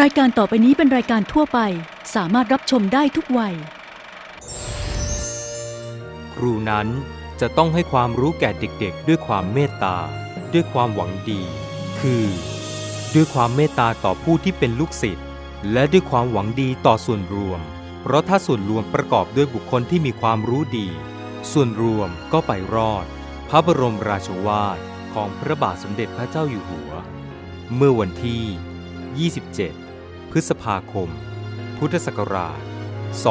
รายการต่อไปนี้เป็นรายการทั่วไป สามารถรับชมได้ทุกวัย ครูนั้นจะต้องให้ความรู้แก่เด็กๆ ด้วยความเมตตา ด้วยความหวังดี คือ ด้วยความเมตตาต่อผู้ที่เป็นลูกศิษย์ และด้วยความหวังดีต่อส่วนรวม เพราะถ้าส่วนรวมประกอบด้วยบุคคลที่มีความรู้ดี ส่วนรวมก็ไปรอด พระบรมราชวาทของพระบาทสมเด็จพระเจ้าอยู่หัว เมื่อวันที่ 27 พฤษภาคม พุทธศักราช 2513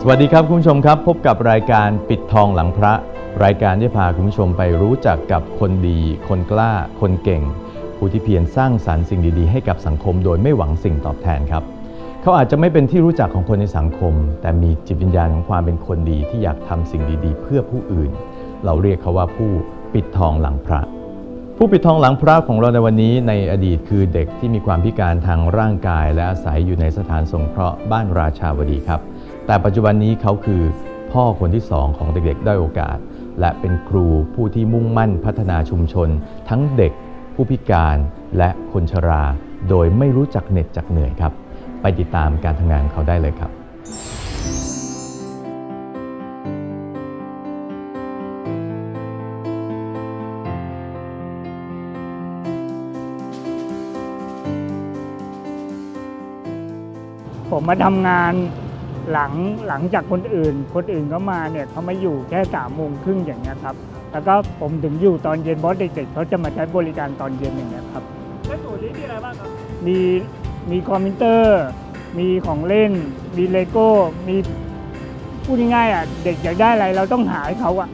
สวัสดีครับคุณผู้ชมครับ พบกับรายการปิดทองหลังพระ รายการที่พาคุณผู้ชมไปรู้จักกับคนดี คนกล้า คนเก่ง ผู้ที่เพียรสร้างสรรค์สิ่งดีๆ ให้กับสังคมโดยไม่หวังสิ่งตอบแทนครับ เขาอาจจะไม่เป็นที่รู้จักของคนในสังคม แต่มีจิตวิญญาณของความเป็นคนดีที่อยากทำสิ่งดีๆ เพื่อผู้อื่น เราเรียกเขาว่าผู้ปิดทองหลังพระ ผู้ปิดทองหลังพระของเราในวันนี้ในอดีตคือเด็กที่มีความพิการทางร่างกาย และอาศัยอยู่ในสถานสงเคราะห์บ้านราชาวดีครับ แต่ปัจจุบันนี้เขาคือพ่อคนที่สองของเด็กๆได้อยโอกาส และเป็นครูผู้ที่มุ่งมั่นพัฒนาชุมชน ทั้งเด็ก ผู้พิการและคนชรา โดยไม่รู้จักเหน็ดจักเหนื่อยครับ ไปติดตามการทำงานเขาได้เลยครับผมมาทำงานหลังหลังจากคนอื่น คนอื่นก็มาเนี่ยเขามาอยู่แค่สามโมงครึ่งอย่างเงี้ยครับ แล้วก็ผมถึงอยู่ตอนเย็นเพราะเด็กๆเขาจะมาใช้บริการตอนเย็นอย่างเงี้ยครับในศูนย์นี้มีอะไรบ้างครับ มีมีคอมพิวเตอร์ มีของเล่น มีเลโก้ มีพูดง่ายๆอะเด็กอยากได้อะไรเราต้องหาให้เขาอะ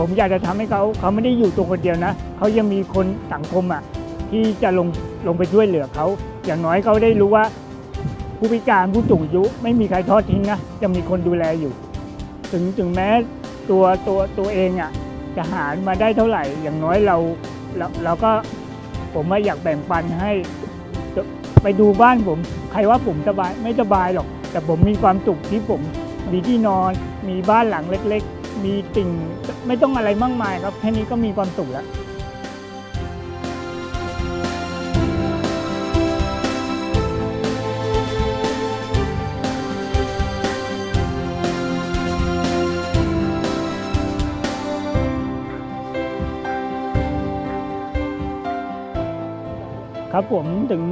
ผมอยากจะทำให้เขาเขาไม่ได้อยู่ตัวคนเดียวนะเขายังมีคนสังคมอะที่จะลงลงไปช่วยเหลือเขา อย่างน้อยเขาได้รู้ว่า ผู้พิการผู้สูงอายุไม่มีใครทอดทิ้งนะจะมีคนดูแลอยู่ ถึงถึงแม้ตัวตัวตัวเองอะจะหามาได้เท่าไหร่ อย่างน้อยเราเราเราก็ผมว่าอยากแบ่งปันให้ไปดูบ้านผม ใครว่าผมสบายไม่สบายหรอก แต่ผมมีความสุขที่ผมมีที่นอน มีบ้านหลังเล็ก ๆ มีติ่งไม่ต้องอะไรมากมายครับแค่นี้ก็มีความสุขแล้วครับผมถึง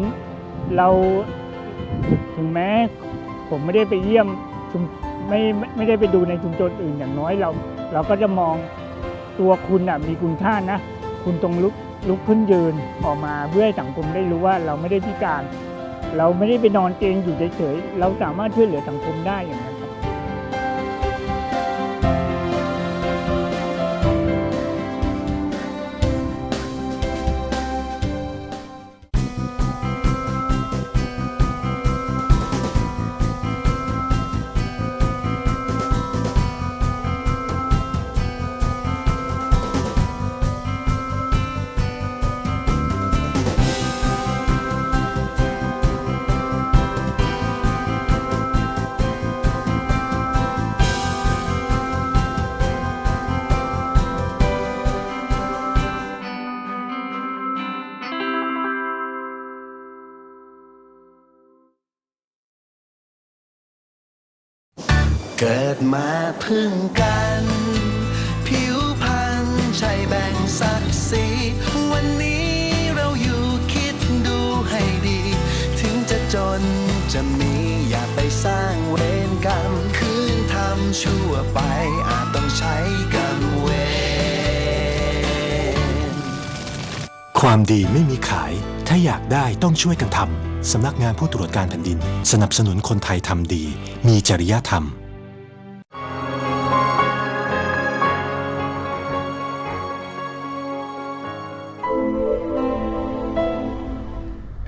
เราถึงแม้ผมไม่ได้ไปเยี่ยมชุม ไม่ไม่ได้ไปดูในชุมชนอื่นอย่างน้อยเรา เราก็จะมองตัวคุณอะมีคุณค่านะ คุณตรงลุกลุกขึ้นยืนออกมาเพื่อให้สังคมได้รู้ว่าเราไม่ได้พิการ เราไม่ได้ไปนอนเตียงอยู่เฉยๆเราสามารถช่วยเหลือสังคมได้อย่างนั้น พึ่งกัน ผิวพรรณใช่แบ่งศักดิ์ศรีวันนี้เราอยู่คิดดูให้ดี ถึงจะจนจะมีอย่าไปสร้างเวรกรรม คืนทำชั่วไปอาจต้องใช้กรรมเวรความดีไม่มีขาย ถ้าอยากได้ต้องช่วยกันทำสำนักงานผู้ตรวจการแผ่นดิน สนับสนุนคนไทยทำดี มีจริยธรรม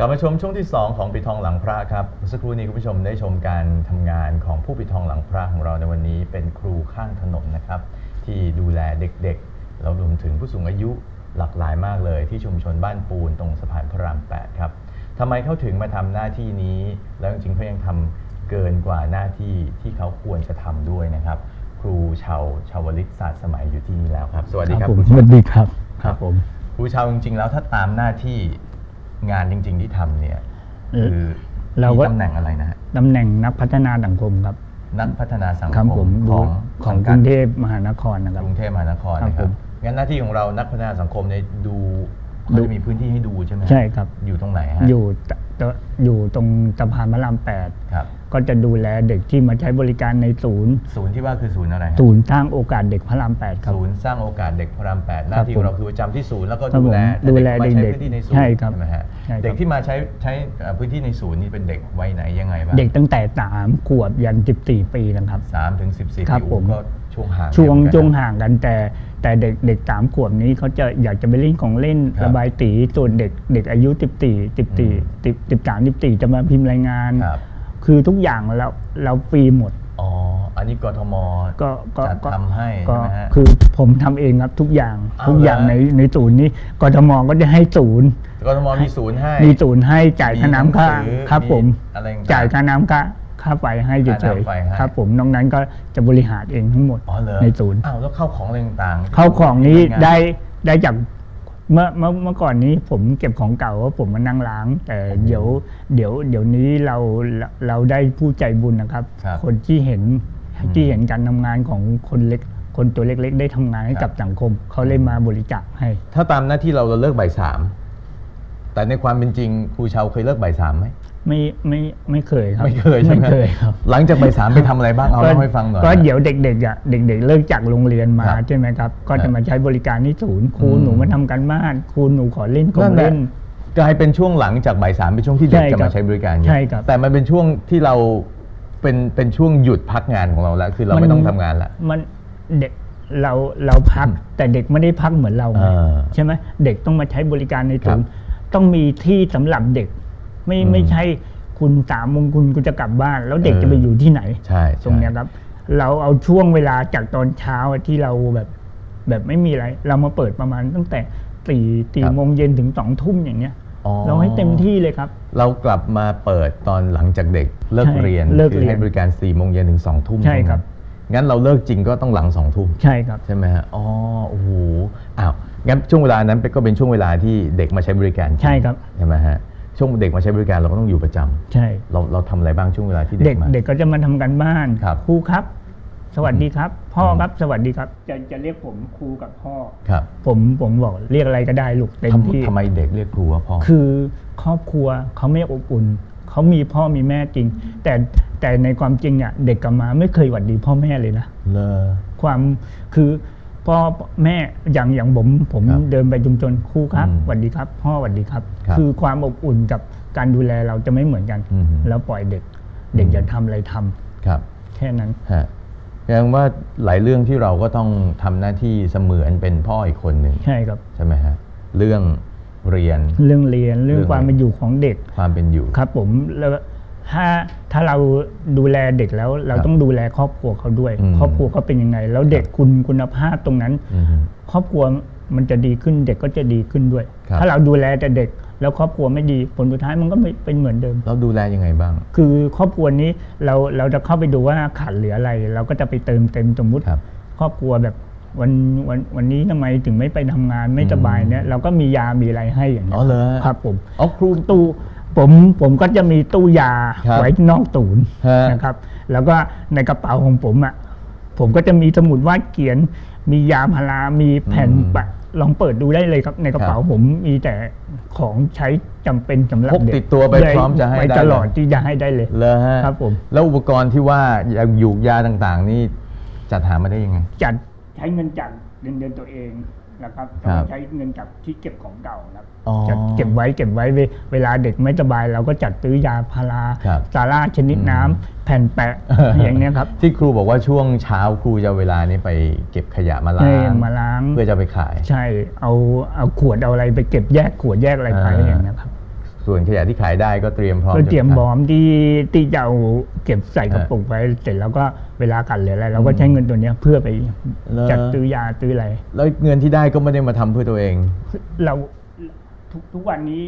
กกลับมาชมช่วงที่ 2 ของปิดทองหลังพระครับเมื่อสักครู่นี้คุณผู้ชมได้ชมการทำงานของผู้ปิดทองหลังพระของเราในวันนี้เป็นครูข้างถนนนะครับ ที่ดูแลเด็กๆ แล้วรวมถึงผู้สูงอายุหลากหลายมากเลย ที่ชุมชนบ้านปูนตรงสะพานพระราม 8 ครับทำไมเขาถึงมาทำหน้าที่นี้ แล้วจริงๆเขายังทำเกินกว่าหน้าที่ที่เขาควรจะทำด้วยนะครับ ครูชาวชาวลิตศาสตร์สมัยอยู่ที่นี่แล้วครับ สวัสดีครับผมครูสชาว วัสดีครับ ครับผม ครูชาวจริงๆแล้วถ้าตามหน้าที่ งานจริง ๆ ที่ทำเนี่ยเอ่อคือเรามีก็ตำแหน่งอะไรนะฮะตำแหน่งนักพัฒนาสังคมครับนักพัฒนาสังครับคผมมของของสักรุงเทพมหานครนะคกรับรุงเทพมหานครครับนะคผรับมงั้นหน้าที่ของเรานักพัฒนาสังคมเนี่ยดูเขาดูจะมีพื้นที่ให้ดูใช่ไหมใช่ครับ อยู่ตรงไหนฮะอยู่ตตอยู่ตรงสะพานพระรามแปด ครับ ก็จะดูแลเด็กที่มาใช้บริการในศูนย์ ศูนย์ที่ว่าคือศูนย์อะไรฮะศูนย์สร้างโอกาสเด็กพระรามแปดครับ ศูนย์สร้างโอกาสเด็กพระรามแปดหน้าที่ครับของเราคือประจำที่ศูนย์แล้วก็ครับดูแลผมดูแลต่เด็กๆมาใช้พื้นที่ในศูนย์ใช่ครับไหมฮะใช่ครับ เด็กที่มาใช้ใช้เอ่อพื้นที่ในศูนย์นี่เป็นเด็กวัยไหนยังไงบ้างเด็กตั้งแต่สามขวบยันสิบสี่ปีนะครับ สามถึงสิบสี่ครับปีผมก็ช่วงห่างช่วงกันเหมือนกัน ช่วงห่างกันแต่แต่เด็กเด็กสามขวบนี้เขาจะอยากจะไปเล่นของเล่นครับระบายสีส่วนเด็กเด็กอายุสิบสี่สิบสี่สิบสิบสามสิบสี่จะมาพิมพ์รายงาน ครับ คือทุกอย่างเราเราฟรีหมด อ๋อ อันนี้กทมก็ก็จัดก็ทำให้ก็ใช่ไหมฮะ คือผมทำเองครับทุกอย่างเอาทุกอย่างเหรอ ในในศูนย์นี้กทมก็จะให้ศูนย์กทมมีศูนย์ให้ มีศูนย์ให้จ่ายค่าน้ำค่าหนังสือครับผมอะไรต่งๆจ่ายค่าน้ำค่าค่าไฟให้เฉค่ายน้ำไฟให้ ๆครับ ผมนอกนั้นก็จะบริหารเองทั้งหมดอ๋อเหรอในศูนย์ อ้าวแล้วเข้าของอะไรต่างๆเข้าของนี้ทำงาได้ได้จาก เมื่อเมื่อเมื่อก่อนนี้ผมเก็บของเก่าว่าผมมานั่งล้าง แต่เดี๋ยวเดี๋ยวเดี๋ยวนี้เราเราเราได้ผู้ใจบุญนะครับ ครับคนที่เห็นอืมที่เห็นการทำงานของคนเล็ก คนตัวเล็กๆ ได้ทำงานให้ครักับบสังคม เขาเลยมาบริจาคให้ ถ้าตามหน้าที่เราเราเลิกบ่ายสามแต่ในความเป็นจริงครูชาวเคยเลิกบ่ายสามไหม ไม่ไม่ไม่เคยครับไม่เคยใช่ไหมไม่เคยครับ หลังจากบ่ายสามไปทำอะไรบ้างเอาเล่าให้ฟังหน่อยก็เดี๋ยวเด็กๆอะเด็ก ๆ เลิกจากโรงเรียนมาครับใช่ไหมครับ ก็ครัจะบมาใช้บริการที่ศูนย์ครูอืมหนูมาทำการบ้านครูหนูขอเล่นของนั่นแหละเล่นกลายเป็นช่วงหลังจากบ่ายสามเป็นช่วงที่เด็กใช่จะครัมาบใช้บริการใช่ครับแต่มันเป็นช่วงที่เราเป็นเป็นช่วงหยุดพักงานของเราแล้วคือเราไม่ต้องทำงานละมันเด็กเราเราพักแต่เด็กไม่ได้พักเหมือนเราไงอ่าใช่ไหมเด็กต้องมาใช้บริการในครัศูบนย์ต้องมีที่สำหรับเด็ก ไม่อืมไม่ใช่คุณสามโมงคุณคุณจะกลับบ้าน แล้วเด็กเออจะไปอยู่ที่ไหนใช่ตรงเนี้ยครับ เราเอาช่วงเวลาจากตอนเช้าอะที่เราแบบ แบบไม่มีอะไร เรามาเปิดประมาณตั้งแต่สี่สี่โมงเย็นถึงสองทุ่มอย่างเงี้ยอ๋อเราให้เต็มที่เลยครับ เรากลับมาเปิดตอนหลังจากเด็กเลิกใช่เรียนเลิกคือเรียนให้บริการ4ี่โมงเย็นถึง2องทุ่มใช่ครับ งั้นเราเลิกจริงก็ต้องหลัง2องทุ่มใช่ครับใช่ไหมฮะอ๋อโอ้โหอ้าวงั้นช่วงเวลานั้นเป็นก็เป็นช่วงเวลาที่เด็กมาใช้บริการจงใช่ครับใช่ไหมฮะ ช่วงเด็กมาใช้บริการเราก็ต้องอยู่ประจำใช่ เราเราทำอะไรบ้างช่วงเวลาที่เด็เด็กกมา เด็กก็จะมาทำกันบ้านครับครูครับ สวัสดีครับ พ่ออม ครับสวัสดีครับ จะจะเรียกผมครูกับพ่อ ครับผมผมบอกเรียกอะไรก็ได้ลูกเต็มทำที่ทำไมเด็กเรียกครูว่าพ่อ คือครอบครัวเขาไม่อบอุ่นเขามีพ่อมีแม่จริง แต่แต่ในความจริงอะเด็กกลับมาไม่เคยหวัดดีพ่อแม่เลยนะ เลอ ความคือ พ่อแม่อย่างอย่างผมผมครับเดินไปชุมชนครูครับอืมสวัสดีครับ พ่อสวัสดีครับ ครับอความอบอุ่นกับการดูแลเราจะไม่เหมือนกัน อืมแล้วปล่อยเด็ก เด็กอืมจะทำอะไรทำครับแค่นั้น ฮะแสดงว่าหลายเรื่องที่เราก็ต้องทำหน้าที่เสมือนเป็นพ่ออีกคนหนึ่งใช่ครับ ใช่ไหมฮะเรื่องเรียน เรื่องเรียนเรื่องเรื่องความเป็นอยู่ของเด็ก ความเป็นอยู่ ครับผมแล้ว ถ้าถ้าเราดูแลเด็กแล้วเราครับต้องดูแลครอบครัวเขาด้วยอืมครอบครัวเขาเป็นยังไง แล้วเด็กคุณคุณภาพตรงนั้นอือฮึครอบครัวมันจะดีขึ้นเด็กก็จะดีขึ้นด้วยครับถ้าเราดูแลแต่เด็กแล้วครอบครัวไม่ดีผลสุดท้ายมันก็ไม่เป็นเหมือนเดิม เราดูแลยังไงบ้าง คือครอบครัวนี้เราเราจะเข้าไปดูว่าขาดเหลืออะไร เราก็จะไปเติมเต็มสมมุติครับครอบครัวแบบวันวันวันนี้ทำไมถึงไม่ไปทำงานไม่สบายเนี่ยเราก็มียามีอะไรให้อย่างเงี้อ๋อเหรอครับผมอ๋อครูตู้ ผมผมก็จะมีตู้ยาครับไว้นอกศูนย์ฮะ นะครับ แล้วก็ในกระเป๋าของผมอะผมก็จะมีสมุดวาดเขียน มียาพารามีแผ่นอืมปะลองเปิดดูได้เลยครับ ในกระเป๋าครับผมมีแต่ของใช้จำเป็นสำหรับพกเด็กติดตัวไปพร้อมจะให้ไว้ได้ตลอดเลยที่จะให้ได้เลย เลยฮะครับผม แล้วอุปกรณ์ที่ว่าหยูกยาต่างๆ นี่จัดหามาได้ยังไง จัดใช้เงินจากเดือนเดือนตัวเอง นะครับครับใช้เงินจากที่เก็บของเก่านะครับอ๋อจัดเก็บไว้เก็บไว้เวเวลาเด็กไม่สบาย เราก็จัดซื้อยาพาราครับซาร่าชนิดน้ำอืมแผ่นแปะอย่างเนี้ยครับ ที่ครูบอกว่าช่วงเช้าครูจะเอาเวลานี้ไปเก็บขยะมาล้าให้งมาล้างเพื่อจะไปขาย ใช่เอาเอาขวดเอาอะไรไปเก็บแยกขวดแยกอะไรไปอ่าอย่างเนี้ยครับ ส่วนขยะที่ขายได้ก็เตรียมพร้อมก็เตรียมจะขายบอมที่ที่จะเอาเก็บใส่กระปุกไว้เสร็จแล้วก็เวลากัดเหลืออะไรเราก็ใช้เงินตัวเนี้ยเพื่อไปเหรอจัดซื้อยาซื้ออะไร แล้วเงินที่ได้ก็ไม่ได้มาทำเพื่อตัวเอง เราทุกทุกวันนี้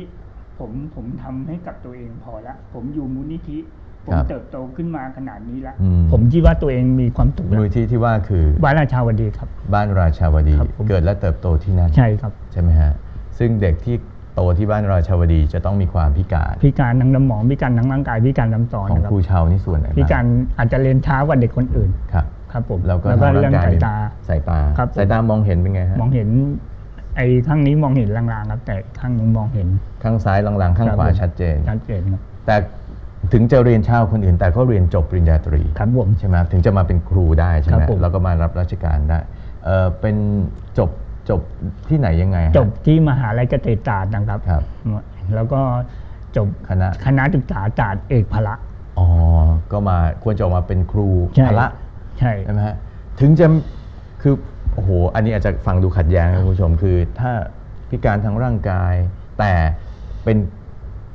ผมผมทำให้กับตัวเองพอละ ผมอยู่มูลนิธิผมครับเติบโตขึ้นมาขนาดนี้ละอืมผมคิดว่าตัวเองมีความสุขมูแล้ลวนิธิที่ว่าคือบ้านราชาวดีครับ บ้านราชาวดีครับผมเกิดและเติบโตที่นั่นใช่ครับใช่ไหมฮะซึ่งเด็กที่ โตที่บ้านราชาวดีจะต้องมีความพิการพิการทางสมองพิการทางร่างกายพิการทางสอนของนะครับครูชาวนี่ส่วนไหนบ้างพิการอาจจะเรียนช้ากว่าเด็กคนอื่นครับ ครับผมแล้วก็แล้วก็ทางร่าเรื่องงกายสายตา สายตาครับผมสายตามองเห็นเป็นไงฮะมองเห็น ไอ้ข้างนี้มองเห็นลางๆครับ แต่ข้างนึงมองเห็น ข้างซ้ายลางๆข้างครับขวาผม ชัดเจน ชัดเจนครับแต่ถึงจะเรียนเช้าคนอื่น แต่ก็เรียนจบปริญญาตรี ครับผม ใช่ไหมครับถึงจะมาเป็นครูได้ใช่ไหคมรับผม แล้วก็มารับราชการได้เออเป็นจบ จบที่ไหนยังไงฮะ จบที่มหาลัยเกษตรศาสตร์นะครับ ครับ แล้วก็จบคณะ คณะศึกษาศาสตร์เอกพละ อ๋อ ก็มาควรจะออกมาเป็นครูใช่ พละใช่ ใช่ไหมฮะ ถึงจะ คือ โอ้โห อันนี้อาจจะฟังดูขัดแย้งนะคุณผู้ชม คือ ถ้าพิการทางร่างกาย แต่เป็น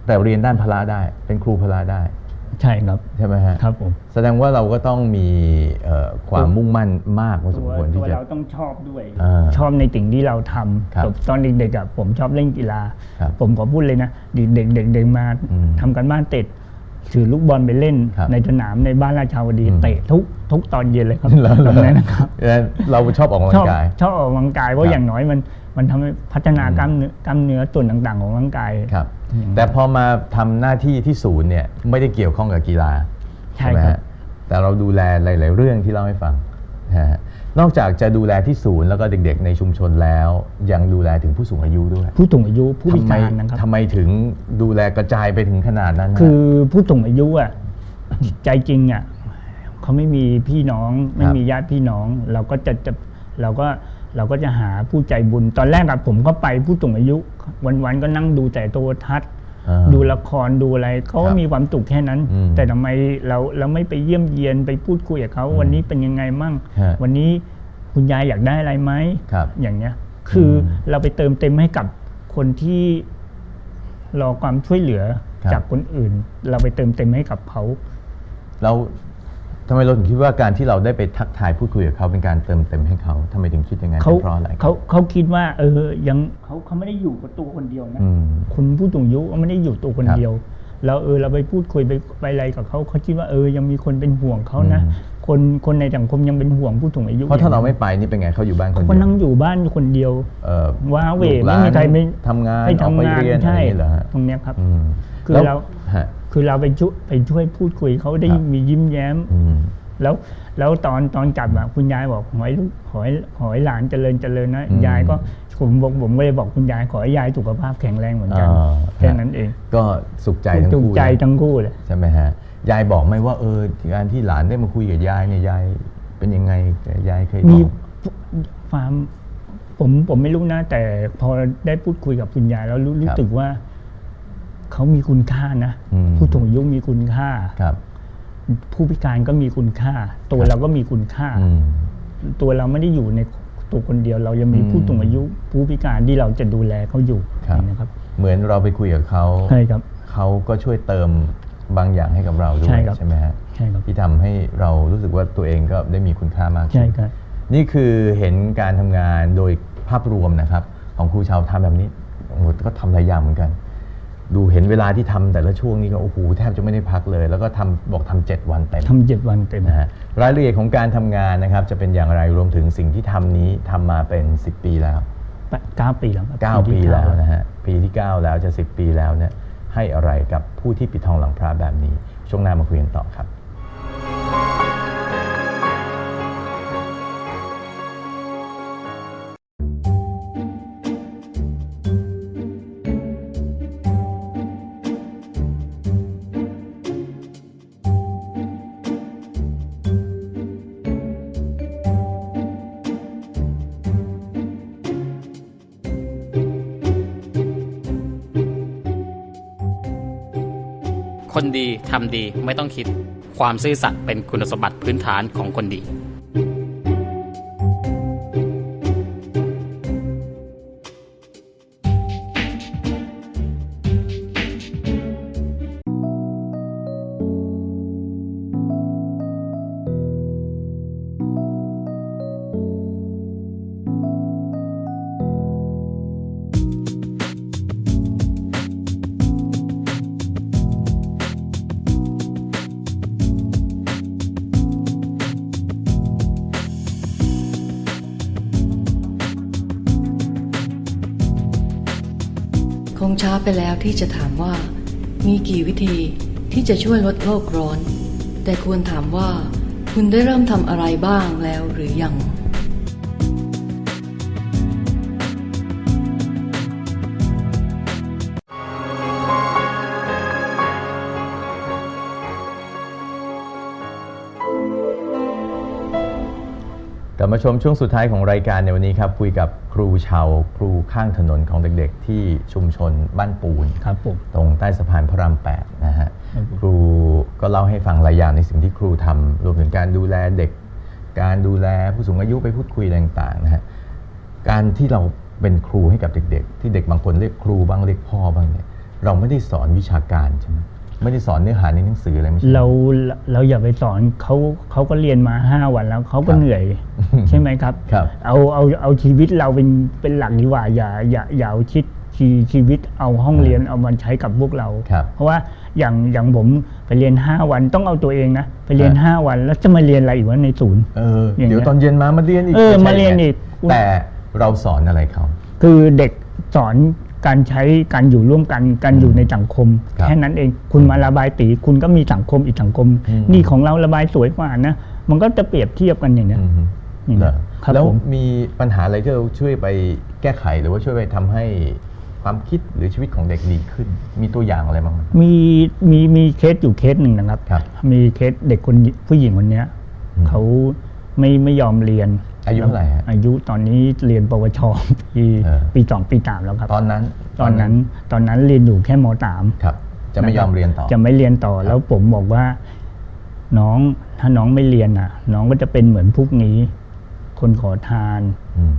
แต่เรียนด้านพละได้ เป็นครูพละได้ ใช่ครับ ใช่ไหมฮะครับผมแสดงว่าเราก็ต้องมีเอ่อความมุ่งมั่นมากพอสตัมวควรตัที่วจะ เราต้องชอบด้วย อ่าชอบในสิ่งที่เราทครับำจบตอนเด็กๆอะผมชอบเล่นกีฬา ครับผมขอพูดเลยนะเด็กๆเด็กๆมาอืมทำกันบ้านเสร็จถือลูกบอลไปเล่น ครับในสนามในบ้านราชาวดีอืม เตะทุกทุกตอนเย็นเลยครับแล้วตรงนั้นนะครับ แล้วเราชอบออกกำลัชองบกาย ชอบออกกำลังกายเพครัราะบอย่างน้อยมันมันทำให้พัฒนากล้ามเนื้อกล้ามเนื้อส่วนต่างๆ ของร่างกาย ครับอย่างนั้น แต่พอมาทำหน้าที่ที่ศูนย์เนี่ยไม่ได้เกี่ยวข้องกับกีฬาใช่ไหมครัฮะบแต่เราดูแลหลาย ๆ เรื่องที่เล่าให้ฟังนะฮะนอกจากจะดูแลที่ศูนย์แล้วก็เด็ก ๆ ในชุมชนแล้ว ยังดูแลถึงผู้สูงอายุด้วย ผู้สูงอายุผู้พิทำไมการนะครับทำไมถึงดูแลกระจายไปถึงขนาดนั้นฮะคือผู้สูงอายุอะใจจริงอะเขาไม่มีพี่น้องไม่ครับมีญาติพี่น้อง เราก็จะจะเราก็ เราก็จะหาผู้ใจบุญ ตอนแรกอะผมก็ไปผู้สูงอายุ วันๆก็นั่งดูแต่โทรทัศน์อ่าดูละครดูอะไรเขาคก็รับมีความสุขแค่นั้นอืมแต่ทำไมเราเราไม่ไปเยี่ยมเยียนไปพูดคุยกับเขาอืมวันนี้เป็นยังไงมั่งฮะวันนี้คุณยายอยากได้อะไรไหมครับอย่างเนี้ย คืออมเราไปเติมเต็มให้กับคนที่รอความช่วยเหลือครับจากคนอื่น เราไปเติมเต็มให้กับเขาเรา ทำไมเราถึงคิดว่าการที่เราได้ไปทักทายพูดคุยกับเขาเป็นการเติมเต็มให้เขาทำไมถึงคิดอย่างนั้นเขาเพราะอะไรเขาเขาคิดว่า เออยังเขาเขาไม่ได้อยู่กับตัวคนเดียวนะอืมคุณผู้สูงอายุก็ไม่ได้อยู่ตัวคนครับเดียวแล้วเออเราไปพูดคุยไปไปอะไรกับเขาเขาคิดว่าเออยังมีคนเป็นห่วงเขานะอืมคนคนในสังคมยังเป็นห่วงผู้สูงอายุเพราะถ้าเราไม่ไปนี่เป็นไงเขาอยู่บ้านคนเขาเดีก็ยวนั่งอยู่บ้านคนเดียวเอ่อว้าเหวลูกหลไม่มีใครไม่ทำงานไปออกไปทำงานเรียนอะไรใช่อย่างนี้เหรอฮะตรงเนี้ยครับอืมคือแล้วเราฮะ คือเราไปช่วยไปช่วยพูดคุยเขาได้ครับมียิ้มแย้มอืมแล้วแล้วตอนตอนกลับอะคุณยายบอกขอให้ลูกขอให้ขอให้หลานเจริญเจริญนะอืมยายก็ผมบอกผมก็เลยบอกคุณยายขอให้ยายสุขภาพแข็งแรงเหมือนกันอ่าแค่นั้นเอง ก็สุขใจทั้งจุกคู่ใจนะทั้งคู่เลยใช่ไหมฮะยายบอกไหมว่าเออการที่หลานได้มาคุยกับยายเนี่ยยายเป็นยังไงยายเคยบมีอกฟาร์มผมผมไม่รู้นะแต่พอได้พูดคุยกับคุณยายแล้วรู้รู้สึกว่า เขามีคุณค่านะอืมผู้สูงอายุมีคุณค่าครับ ผู้พิการก็มีคุณค่า ตัวเราก็มีคุณค่าอืมตัวเราไม่ได้อยู่ในตัวคนเดียว เรายังมีอืมผู้สูงอายุ ผู้พิการที่เราจะดูแลเขาอยู่ครับนะครับ เหมือนเราไปคุยกับเขาใช่ครับเขาก็ช่วยเติมบางอย่างให้กับเราด้วใช่ยครับใช่ไหมฮะใช่ครับที่ทำให้เรารู้สึกว่าตัวเองก็ได้มีคุณค่ามากขึ้นใช่ครับนี่คือเห็นการทำงานโดยภาพรวมนะครับ ของครูชาวทำแบบนี้โอ้โหก็ทำหลายอย่างเหมือนกัน ดูเห็นเวลาที่ทำแต่ละช่วงนี้ก็โอ้โหแทบจะไม่ได้พักเลย แล้วก็ทำบอกทำเจ็ดวันเต็มทำเจ็ดวันเต็มนะฮะรายละเอียดของการทำงานนะครับ จะเป็นอย่างไรรวมถึงสิ่งที่ทำนี้ทำมาเป็น 10 ปีแล้วเก้าปีแล้วครับ9ปีที่แล้วเก้านะฮะปีที่ 9 แล้วจะ 10 ปีแล้วเนี่ยให้อะไรกับผู้ที่ปิดทองหลังพระแบบนี้ ช่วงหน้ามาคุยกันต่อครับ คนดีทำดีไม่ต้องคิด ความซื่อสัตย์เป็นคุณสมบัติพื้นฐานของคนดี งช้าไปแล้วที่จะถามว่า มีกี่วิธีที่จะช่วยลดโลกร้อน แต่ควรถามว่า คุณได้เริ่มทำอะไรบ้างแล้วหรือยัง ลับมาชมช่วงสุดท้ายของรายการในวันนี้ครับคุยกับครูชาวครูข้างถนนของเด็ก ๆ ที่ชุมชนบ้านปูนครับผมตรงใต้สะพานพระราม8นะฮะครับผมครูก็เล่าให้ฟังหลายอย่างในสิ่งที่ครูทำรวมถึงการดูแลเด็ก การดูแลผู้สูงอายุไปพูดคุยอะไรต่างๆนะฮะการที่เราเป็นครูให้กับเด็ก ๆ ที่เด็กบางคนเรียกครูบ้างเรียกพ่อบ้างเนี่ยเราไม่ได้สอนวิชาการใช่ไหม ไม่ได้สอนเนื้อหาในหนังสืออะไรไม่ใช่ เราเราอย่าไปสอนเขาเขาก็เรียนมาห้าวันแล้วเขาก็ครับเหนื่อย ใช่ไหมครับ ครับ เอาเอาเอาชีวิตเราเป็นเป็นหลักดีกว่าอย่าอย่าอย่าเอาชิดชีชีวิตเอาห้องเรียนเอามาใช้กับพวกเรา ครับเพราะว่าอย่างอย่างผมไปเรียน5วันต้องเอาตัวเองนะไปเรียนครับ5วันแล้วจะมาเรียนอะไรอีกวะในศูนย์ เอออย่างเงี้ยเดี๋ยวตอนเย็นมามาเรียนอีกเออไใช่มาเรียนไงอีก แต่เราสอนอะไรเขา คือเด็กสอน การใช้การอยู่ร่วมกันการอยู่ในสังคม ครับแค่นั้นเองคุณมาระบายตีคุณก็มีสังคมอีกสังคม อืม นี่ของเราระบายสวยกว่านะ มันก็จะเปรียบเทียบกันอย่างเนี้ย อืมอืมเหรอครับแล้วผม มีปัญหาอะไรที่เราช่วยไปแก้ไขหรือว่าช่วยไปทำให้ความคิดหรือชีวิตของเด็กดีขึ้น มีตัวอย่างอะไรบ้างไหม มีมีมีเคสอยู่เคสหนึ่งนะครับ ครับมีเคสเด็กคนผู้หญิงคนเนี้ยอืม เขาไม่ไม่ยอมเรียน อายุเท่าไหร่ฮะ อายุตอนนี้เรียนปวชปีเออ ปีสองปีสามแล้วครับ ตอนนั้นตอนนั้นตอนนั้นเรียนอยู่แค่มสาม ครับ จะไม่ยอมเรียนต่อ จะไม่เรียนต่อแล้วผมบอกว่า น้องถ้าน้องไม่เรียนอะ น้องก็จะเป็นเหมือนพวกนี้ คนขอทานอืม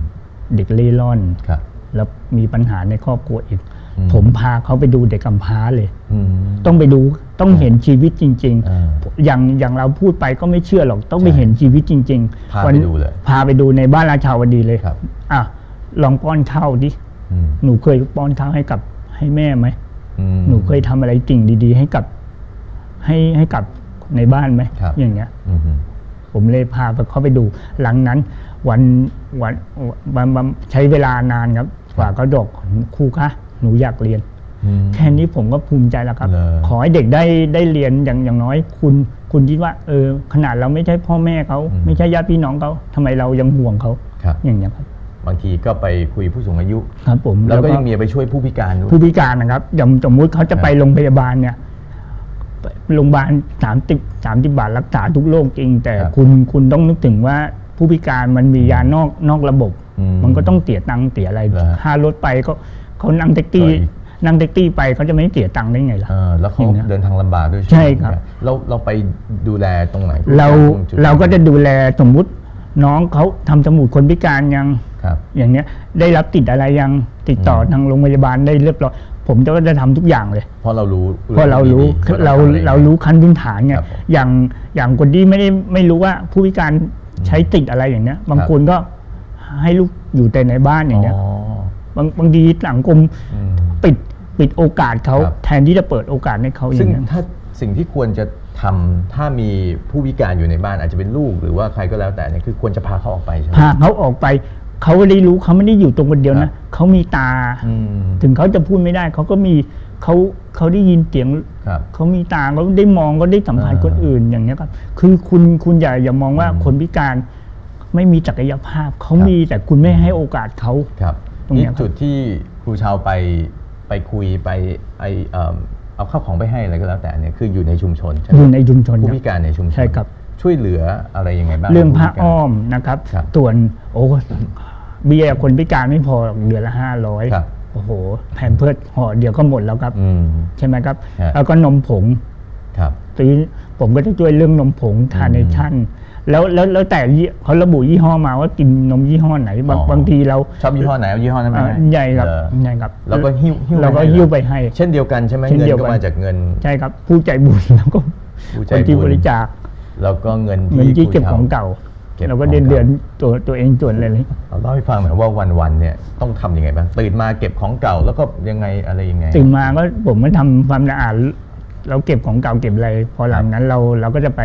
เด็กเล่ร่อน ครับ แล้วมีปัญหาในครอบครัวอีกอืม ผมพาเขาไปดูเด็กกำพร้าเลยอืมต้องไปดูต้องเห็นชีวิตจริงเออๆอย่างอย่างเราพูดไปก็ไม่เชื่อหรอกต้องไปใช่เห็นชีวิตจริงพาวัไปดูเลยพาไปดูในบ้านราชาวดีเลยครับอะลองป้อนข้าวดิอืมหนูเคยป้อนข้าวให้กับให้แม่ไหมอืมหนูเคยทำอะไรสิ่งดี ๆ ให้กับ ให้ให้กับในบ้านไหมครับอย่างเงี้ยอืมผมเลยพาไปเข้าไปดู หลังนั้นวันวันวันวันใช้เวลานานครับกว่าก็ดอกครูคะ หนูอยากเรียน อืม แค่นี้ผมก็ภูมิใจแล้วครับ เหรอ ขอให้เด็กได้ได้เรียนอย่างอย่างน้อย คุณคุณคิดว่า เออ ขนาดเราไม่ใช่พ่อแม่เขาไม่ใช่ญาติพี่น้องเขาทำไมเรายังห่วงเขาครับ อย่างเงี้ยครับ บางทีก็ไปคุยผู้สูงอายุ ครับผมแล้วก็ยังมีไปช่วยผู้พิการด้วย ผู้พิการนะครับอย่างสมมุติเขาจะไปครับโรงพยาบาลเนี่ยไปโรงพยาบาลสามสิบสามสิบบาทรักษาทุกโรคจริง แต่ครับคุณคุณต้องนึกถึงว่าผู้พิการมันมียานอกนอกระบบ อืมมันก็ต้องเสียตังค์เสียอะไรเหรอฮะ ค่ารถไปก็ เขานั่งแท็กซี่ก็อีกนั่งแท็กซี่ไปเขาจะไม่เสียตังค์ได้ไงล่ะเออแล้วเขาอย่างเงี้ยเดินทางลำบากด้วยใช่ไหมครับเราเราไปดูแลตรงไหนเราตงจุดเราก็จะดูแลสมมุติน้องเขาทำสมุดคนพิการยังครับอย่างเนี้ยได้รับติดอะไรยังติดต่ออมทางโรงพยาบาลได้เรียบร้อยผมจะก็จะทำทุกอย่างเลยเพราะเรารู้เพราะเรารู้ดีๆเราว่ต้องทำอะไเรารู้ขั้นพื้นฐานไงครับผมอย่างอย่างคนที่ไม่ได้ไม่รู้ว่าผู้พิการใช้ติดอะไรอย่างเนี้ย บางครับคนก็ให้ลูกอยู่แต่ในบ้านอย่างเงี้ยอ๋อ บางบางทีสังคมอืม ปิดปิดโอกาสเขาครับ แทนที่จะเปิดโอกาสให้เขาอซึ่ย่างงเงี้ยถ้าสิ่งที่ควรจะทำถ้ามีผู้พิการอยู่ในบ้านอาจจะเป็นลูกหรือว่าใครก็แล้วแต่เนี่ยคือควรจะพาเขาออกไปใช่ไหม พาเขาออกไป เขาได้รู้เขาไม่ได้อยู่ตรงคนเดียวครันะบ เขามีตา อืมถึงเขาจะพูดไม่ได้ เขาก็มีเขาเขาได้ยินเสียง ครับ เขามีตาเขาได้มองเขาได้สัมผัสอ่าคนอื่นอย่างเงี้ยครับ คือคุณคุณอย่าอย่ามองว่าอืมคนพิการไม่มีศักยภาพ เขาครับ มีแต่คุณไม่ให้โอกาสเขา ครับ ตรงเนี้นี่ยครับ จุดที่ครูชาวไปไปคุยไปไอเอิ่มเอาข้าวของไปให้อะไรก็แล้วแต่เนี่ยคืออยู่ในชุมชนใช่ไหมอยู่ในชุมชนผู้ครับพิการในชุมชนใช่ครับ ช่วยเหลืออะไรยังไงบ้างเรื่องผ้าผู้พิก อ้อมนะครับ ครับส่วนโอ้เบี้ยคนพิการไม่พอหรอกเดือนละห้าร้อยครับ โอ้โหแผ่นเพิดห่อเดียวก็หมดแล้วครับ อืม ใช่ไหมครับ ฮะ แล้วก็นมผงครับซื้อผมก็จะช่วยเรื่องนมผงคาร์เนชั่น แล้วแล้วแล้วแต่ยี่เขาระบุยี่ห้อมาว่ากินนมยี่ห้อไหน บางอ๋อ บางทีเราชอบยี่ห้อไหนเอายี่ห้อนั้นไปอ่าให้ใหญ่ครับเหอใหญ่ครับแล้วก็หิ้วหิ้วเราก็ให้หิ้วเหรอไปให้ เช่นเดียวกันใช่ไหมเช่นเงินเดียวก็กันมาจากเงิน ใช่ครับ ผู้ใจบุญแล้วก็ผู้ใจคนที่บุญ บริจาคแล้วก็เงินเงินที่ครูเก็บชาวของเก่าเก็บเราก็ของเดือนเก่า เดือนตัวตัวเองส่วนเลยเลยเราเล่าให้ฟังหน่อยว่าวันๆเนี่ยต้องทำยังไงบ้างตื่นมาเก็บของเก่าแล้วก็ยังไงอะไรยังไง ตื่นมาก็ผมก็ทำความสะอาดเราเก็บของเก่าเก็บอะไรพอหลังนั้นเราเราก็จะไป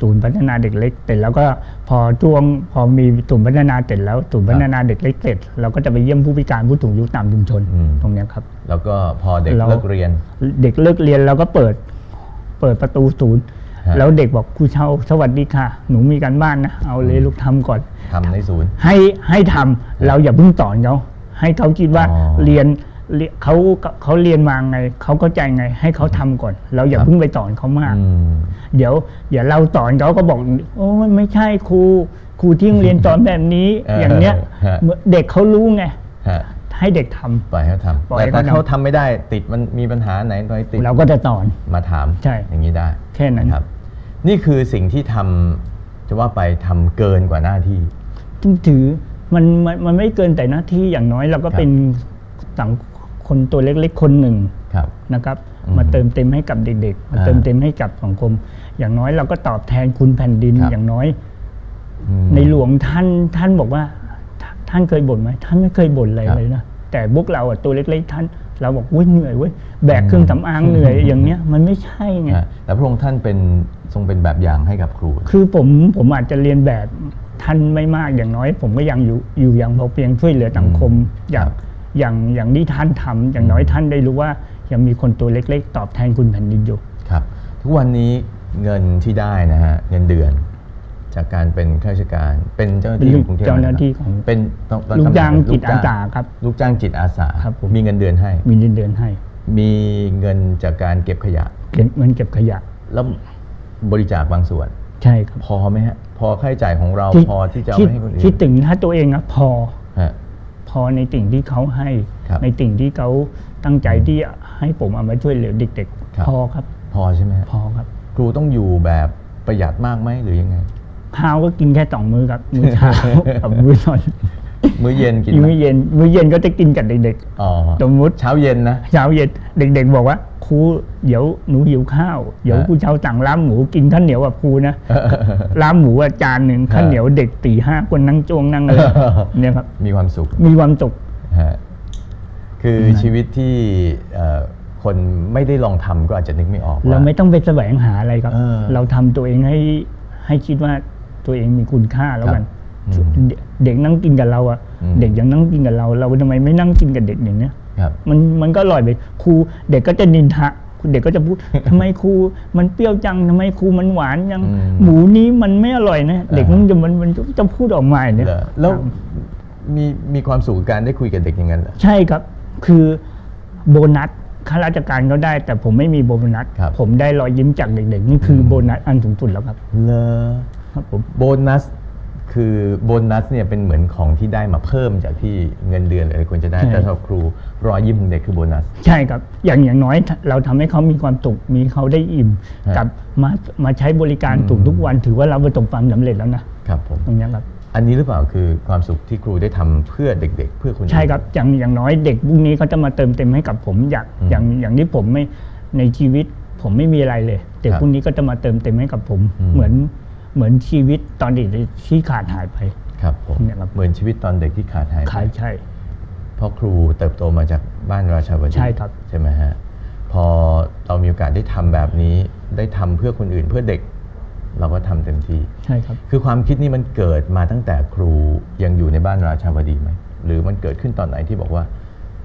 ศูนย์พัฒนาเด็กเล็กเสร็จแล้วก็พอช่วงพอมีศูนย์พัฒนาเสร็จแล้วศูนย์พัฒนาเด็กเล็กเสร็จเราก็จะไปเยี่ยมผู้พิการผู้สูงอายุตามชุมชนอืม ตรงเนี้ยครับ แล้วก็พอเด็กเรา เลิกเรียน เด็กเลิกเรียนเราก็เปิด เปิดประตูศูนย์ ฮะ แล้วเด็กบอกครูเชาสวัสดีค่ะ หนูมีการบ้านนะ เอาเลยลูกทำก่อน ทำในศูนย์ ให้ให้ทำเราอย่าเพิ่งสอนเขาให้เขาคิดว่าอ๋อ เรียน เรียนเขาเขาเรียนมาไงเขาเข้าใจไง ให้เขาทำก่อน เราอย่าครับเพิ่งไปสอนเขามากอืมเดี๋ยวเดี๋ยวเราสอนเขาก็บอกโอ้มันไม่ใช่ครูครูที่โรงเรียนสอนแบบนี้เอออย่างเนี้ยฮะเหมือนเด็กเขารู้ไงฮะให้เด็กทำปล่อยให้เขาทำปล่อยแต่ให้ถ้าเขาทำเขาทำไม่ได้ติดมันมีปัญหาไหนตรงไหนติดเราก็จะสอนมาถามใช่อย่างนี้ได้ แค่นั้นนะครับ นี่คือสิ่งที่ทำจะว่าไปทำเกินกว่าหน้าที่จึงถือมันมันมันไม่เกินแต่หน้าที่อย่างน้อยเราก็ครับเป็นสังค นตัวเล็กๆคนหนึ่งครับ นะครับอืมมาเติมเต็มให้กับเด็กๆมาอ่าเติมเต็มให้กับสังคม อย่างน้อยเราก็ตอบแทนคุณแผ่นดินครับ อย่างน้อยอืมในหลวงท่านท่านบอกว่าท่านท่านเคยบ่นไหมท่านไม่เคยบ่นอะไรครับเลยนะแต่พวกเราอะตัวเล็กๆท่าน เราบอกเว้ยเหนื่อยเว้ยแบกอืมเครื่องสำอางเหนื่อยอย่างเนี้ยมันไม่ใช่ไง ฮะแต่พระองค์ท่านเป็นทรงเป็นแบบอย่างให้กับครู คือผมผมอาจจะเรียนแบบท่านไม่มากอย่างน้อย ผมก็ยังอยู่อยู่อย่างพอเพียงช่วยเหลือสังคมอืมอย่างครับ อย่างอย่างที่ท่านทำอย่างน้อยอืมท่านได้รู้ว่ายังมีคนตัวเล็ก ๆ ตอบแทนคุณแผ่นดินอยู่ครับ ทุกวันนี้เงินที่ได้นะฮะเงินเดือน จากการเป็นข้าราชการเป็นเจ้าหน้าที่ของกรุงเทพเจ้าหน้าที่ของเป็นต้องต้องลูกจ้างตำแหน่จิตอาลูกสาครับลูกจ้างจิตอาสาครับผมมีเงินเดือนให้ มีเงินเดือนให้ มีเงินจากการเก็บขยะเก็บเงินเก็บขยะแล้วบริจาคบางส่วน ใช่ครับ พอไหมฮะพอค่าใช้จ่ายของเราพอที่จะเอาคิดไปให้คนอื่นคิดถึงถ้าตัวเองอะพอฮะ พอในสิ่งที่เขาให้ครับในสิ่งที่เขาตั้งใจที่ให้ผมเอามาช่วยเหลือเด็กครับๆพอครับ พอใช่ไหมฮะพอครับ ครูต้องอยู่แบบประหยัดมากไหมหรือยังไงข้าวก็กินแค่สองมื้อครับ มื้อเช้ากับมื้อนอน มื้อเย็นกินไหมมื้อเย็นมื้อเย็นก็จะกินกับเด็กอ๋อๆสมมติเช้าเย็นนะ เช้าเย็นเด็ก ๆ บอกว่าครูเดี๋ยวหนูหิวข้าวเดี๋ยวฮะครูเช้าสั่งล้ามหมูกินข้าวเหนียวกับครูนะล้ามหมูอะจานหนึ่งข้าวเหนียวเด็กตีห้าคนนั่งจวงนั่งอะไรเนี่ยครับ มีความสุขมีความสุข ฮะคือนั่นชีวิตที่เอ่อคนไม่ได้ลองทำก็อาจจะนึกไม่ออกเราว่า ไม่ต้องไปแสวงหาอะไรครับ เออเราทำตัวเองให้ให้คิดว่าตัวเองมีคุณค่าแล้วกัน ครับอืม เด็กเด็กนั่งกินกับเราอะอืมเด็กยังนั่งกินกับเรา เราทำไมไม่นั่งกินกับเด็กอย่างเนี้ยครับมันมันก็อร่อยไปครูเด็กก็จะนินทาเด็กก็จะพูดทำไมครูมันเปรี้ยวจังทำไมครูมันหวานจังอืมหมูนี้มันไม่อร่อยนะเด็กอ่ามัมันจะมันมันจะพูดออกมาอย่างเนี้ยเหรอแล้วมีมีความสุขกับการได้คุยกับเด็กอย่างนั้นเหรอใช่ครับ คือโบนัสข้าราชการก็ได้ แต่ผมไม่มีโบนัสครับผมได้รอยยิ้มจากเด็กๆนี่คืออมโบนัสอันสูงสุดแล้วครับ เลอครับผมโบนัส คือโบนัสเนี่ยเป็นเหมือนของที่ได้มาเพิ่มจากที่เงินเดือนอะไรควรจะได้ใช่ แต่สำหรับครูรอยยิ้มของเด็กคือโบนัส ใช่ครับอย่างอย่างน้อยเราทำให้เขามีความสุขมีเขาได้อิ่มฮะกับมามาใช้บริการอืมถูกทุกวันถือว่าเราประสบความสำเร็จแล้วนะครับผม ตรงเนี้ยครับ อันนี้หรือเปล่าคือความสุขที่ครูได้ทำเพื่อเด็ก ๆ เพื่อคนอื่น ใช่ครับอย่างอย่างน้อยเด็กพวกนี้เขาจะมาเติมเต็มให้กับผมอย่างอืมอย่างอย่างที่ผมไม่ในชีวิตผมไม่มีอะไรเลยเด็กครับพวกนี้ก็จะมาเติมเต็มให้กับผม อืม เหมือน เหมือนชีวิตตอนเด็กที่ขาดหายไป ครับผมเนี่ยครับ เหมือนชีวิตตอนเด็กที่ขาดหายไปขายใช่ เพราะครูเติบโตมาจากบ้านราชาวดีใช่ครับ ใช่ไหมฮะพอเรามีโอกาสได้ทำแบบนี้ได้ทำเพื่อคนอื่นเพื่อเด็ก เราก็ทำเต็มที่ใช่ครับ คือความคิดนี้มันเกิดมาตั้งแต่ครูยังอยู่ในบ้านราชาวดีไหมหรือมันเกิดขึ้นตอนไหนที่บอกว่า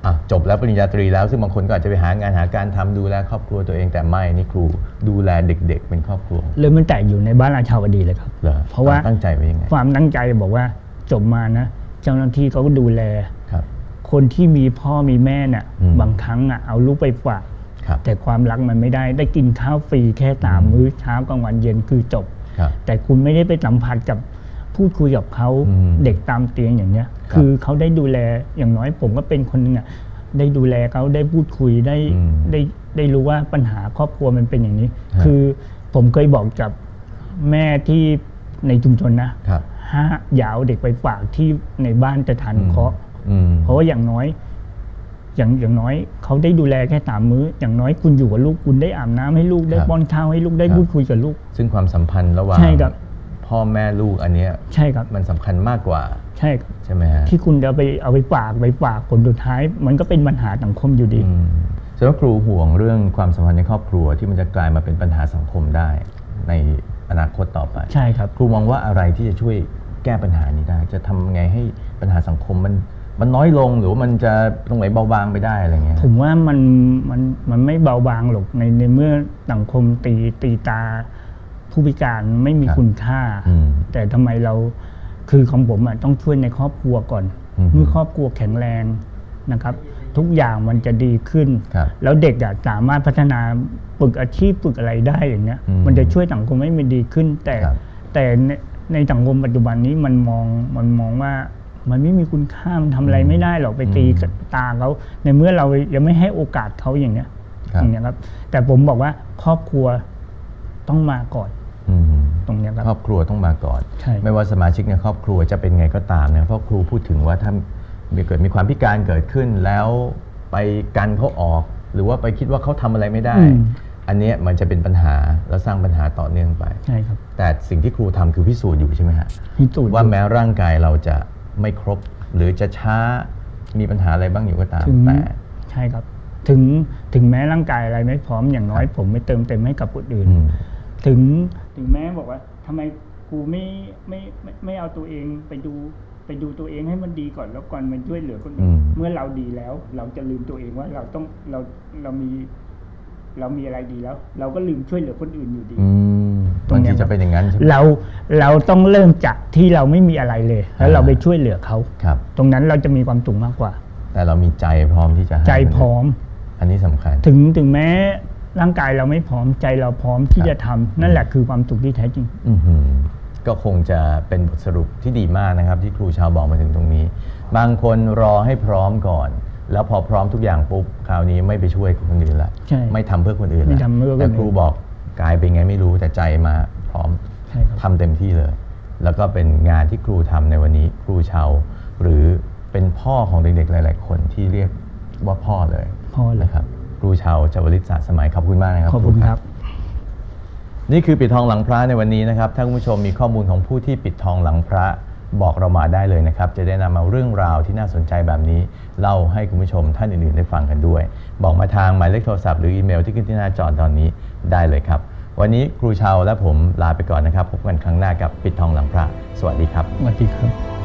อะจบแล้วปริญญาตรีแล้วซึ่งบางคนก็อาจจะไปหางานหาการทำดูแลครอบครัวตัวเองแต่ไม่นี่ครูดูแลเด็ก ๆ เป็นครอบครัวเริ่มตั้งแต่อยู่ในบ้านราชาวดีเลยครับเหรอเพราะว่า ตั้งใจไว้ยังไงความตั้งใจบอกว่าจบมานะ เจ้าหน้าที่เขาก็ดูแล ครับ คนที่มีพ่อมีแม่น่ะอืม บางครั้งอะเอาลูกไปฝากครับแต่ความรักมันไม่ได้ได้กินข้าวฟรีแค่สามอืมมื้อเช้ากลางวันเย็นคือจบ ครับ แต่คุณไม่ได้ไปสัมผัสกับ พูดคุยกับเขาอืมเด็กตามเตียงอย่างเนี้ยครับคือเขาได้ดูแลอย่างน้อยผมก็เป็นคนหนึงอะได้ดูแลเขาได้พูดคุยได้อืมได้ได้รู้ว่าปัญหาครอบครัวมันเป็นอย่างนี้ฮะคือผมเคยบอกกับแม่ที่ในชุมชนนะครับห้าอย่าเอาเด็กไปฝากที่ในบ้านจะทานเคราะห์อืมเพราะว่าอย่างน้อย อย่างอย่างน้อยเขาได้ดูแลแค่สามมื้อ อย่างน้อยคุณอยู่กับลูกคุณได้อาบน้ำให้ลูกได้ครับป้อนข้าวให้ลูกได้ครับพูดคุยกับลูก ซึ่งความสัมพันธ์ระหว่างใช่ครับ พ่อแม่ลูกอันเนี้ยใช่ครับมันสำคัญมากกว่า ใช่ครับใช่ไหมฮะที่คุณจะไปเอาไปฝากไปฝากผลสุดท้าย มันก็เป็นปัญหาสังคมอยู่ดี อืมแสดงว่าครูห่วงเรื่องความสัมพันธ์ในครอบครัวที่มันจะกลายมาเป็นปัญหาสังคมได้ ในอนาคตต่อไป ใช่ครับ ครูมองว่าอะไรที่จะช่วยแก้ปัญหานี้ได้ จะทำไงให้ปัญหาสังคมมันมันน้อยลงหรือว่ามันจะตรงไหนเบาบางไปได้อะไรเงี้ย ผมว่ามันมันมันไม่เบาบางหรอกในในเมื่อสังคมตีตีตา ผู้พิการไม่มีครับคุณค่าอืมแต่ทำไมเราคือของผมอะต้องช่วยในครอบครัวก่อนอืมเมื่อครอบครัวแข็งแรงนะครับ ทุกอย่างมันจะดีขึ้นครับแล้วเด็กอะสามารถพัฒนาฝึกอาชีพฝึกอะไรได้อย่างเงี้ยอืมมันจะช่วยสังคมให้มันดีขึ้น แต่ครับแต่ในในสังคมปัจจุบันนี้มันมองมันมองว่ามันไม่มีคุณค่ามันทำอะไรไม่ได้หรอกไปตีอืมตาเขาในเมื่อเรายังไม่ให้โอกาสเขาอย่างเงี้ยครับอย่างเงี้ยครับ แต่ผมบอกว่าครอบครัวต้องมาก่อนอืม ตรงเนี้ยครับครอบครัวต้องมาก่อนใช่ไม่ว่าสมาชิกในครอบครัวจะเป็นไงก็ตามนะเพราะครูพูดถึงว่าถ้ามีเกิดมีความพิการเกิดขึ้นแล้วไปกันเขาออก หรือว่าไปคิดว่าเขาทำอะไรไม่ได้อืมอันเนี้ยมันจะเป็นปัญหาแล้วสร้างปัญหาต่อเนื่องไปใช่ครับแต่สิ่งที่ครูทำคือพิสูจน์อยู่ใช่ไหมฮะพิสูจน์ว่าแม้ร่างกายเราจะไม่ครบ หรือจะช้ามีปัญหาอะไรบ้างอยู่ก็ตามถึงแต่ใช่ครับถึงถึงแม้ร่างกายอะไรไม่พร้อมอย่างน้อยผมไม่เติมเต็มให้กับคนอื่นอืมถึง ถึงแม้บอกว่าทำไมครูไม่ไม่ไม่ไม่เอาตัวเองไปดูไปดูตัวเองให้มันดีก่อนแล้วก่อนมันช่วยเหลือคนอื่นอืมเมื่อเราดีแล้ว เราจะลืมตัวเองว่าเราต้องเราเรามี เรามีอะไรดีแล้ว เราก็ลืมช่วยเหลือคนอื่นอยู่ดีอืมตรงบางเนี้ทียจะเป็นอย่างนั้นใช่ไหมเราเราต้องเริ่มจากที่เราไม่มีอะไรเลยแล้วเราไปช่วยเหลือเขาครับ ตรงนั้นเราจะมีความสุขมากกว่า แต่เรามีใจพร้อมที่จะให้ใจพร้อม อันนี้สำคัญ ถึงถึงแม้ ร่างกายเราไม่พร้อมใจเราพร้อมที่ครับจะทำนั่นแหละคือความสุขที่แท้จริง อื้อหือก็คงจะเป็นบทสรุปที่ดีมากนะครับ ที่ครูชาวบอกมาถึงตรงนี้ บางคนรอให้พร้อมก่อน แล้วพอพร้อมทุกอย่างปุ๊บคราวนี้ไม่ไปช่วยคนอื่นละใช่ไม่ทำเพื่อคนอื่นละไม่ทำเพื่อคนอื่น แต่ครูบอกกายเป็นไงไม่รู้แต่ใจมาพร้อม ใช่ครับ ทำเต็มที่เลย แล้วก็เป็นงานที่ครูทำในวันนี้ครูชาวหรือเป็นพ่อของเด็กๆหลาย ๆ คนที่เรียกว่าพ่อเลยพ่อเลย นะครับ ครูชาวจวริศศาสตร์สมัยขอบคุณมากนะครับขอบคุณครับ นี่คือปิดทองหลังพระในวันนี้นะครับ ถ้าคุณผู้ชมมีข้อมูลของผู้ที่ปิดทองหลังพระบอกเรามาได้เลยนะครับ จะได้นำเอาเรื่องราวที่น่าสนใจแบบนี้ เล่าให้คุณผู้ชมท่านอื่นๆ ได้ฟังกันด้วย บอกมาทางหมายเลขโทรศัพท์หรืออีเมลที่ขึ้นที่หน้าจอตอนนี้ได้เลยครับ วันนี้ครูชาวและผมลาไปก่อนนะครับ พบกันครั้งหน้ากับปิดทองหลังพระ สวัสดีครับสวัสดีครับ